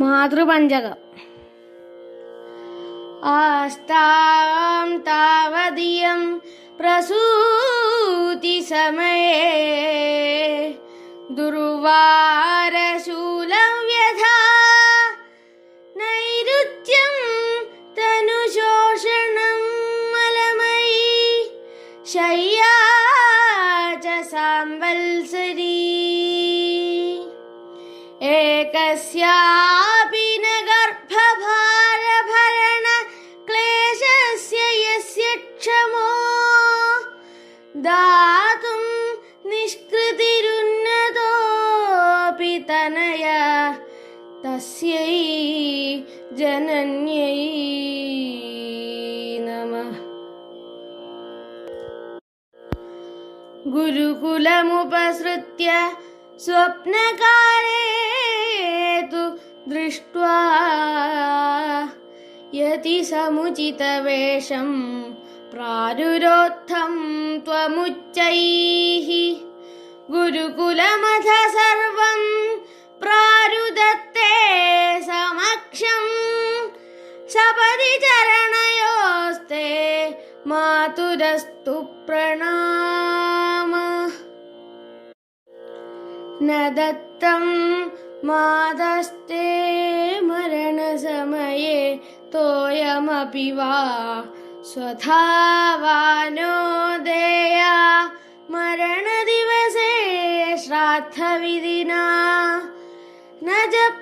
മാതൃപഞ്ചകം. ആസ്താം താവതിയം പ്രസൂതിസമയേ ദുർവാരശൂലം വ്യഥാ നൈരുത്യം തനുശോഷണം മലമയി ശയ്യാച സാംവത്സരീ. ഏകസ്യാ गुरुकुलमुपसृत्य स्वप्नकाले तु दृष्ट्वा यति समुचितवेषं प्रारुरोत्थं त्वमुच्चैः गुरुकुलमथ सर्वं प्रारुदत्ते समक्षं सपदि चरणयोस्ते मातुरस्तु प्रणामः न दत्तं मादस्ते मरणसमये तोयमपि वा स्वधावानो देया मरणदिवसे श्राद्धविधिना न जप्तो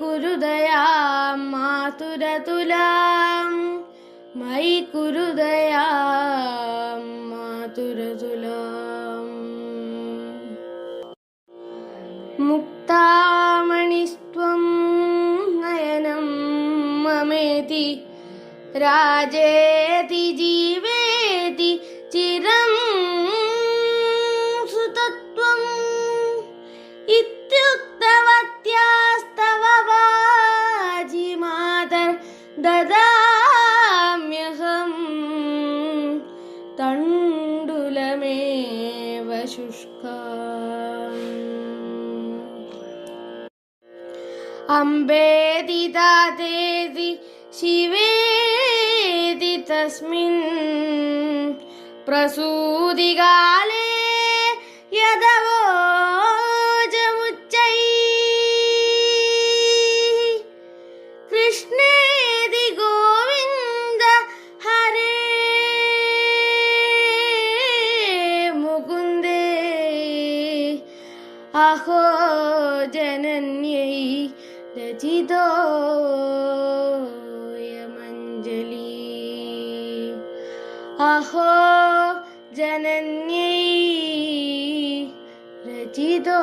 കുരുദയാ മാതുരതുലാം. മൈ കുരുദയാം മാതുരതുലാം. മുക്താമണിസ്ത്വം നയനം മമേതി രാജേതി ജീവേതി ചിരം ദദാമ്യഹം തണ്ടുലമേവ ശുഷ്ക. അംബേദിതാദേതി ശിവേദി തസ്മിൻ പ്രസൂതികാലേ യദവോ ആഹോ ജനന്യൈ രചിതോ യമഞ്ജലി. അഹോ ജനന്യൈ രചിതോ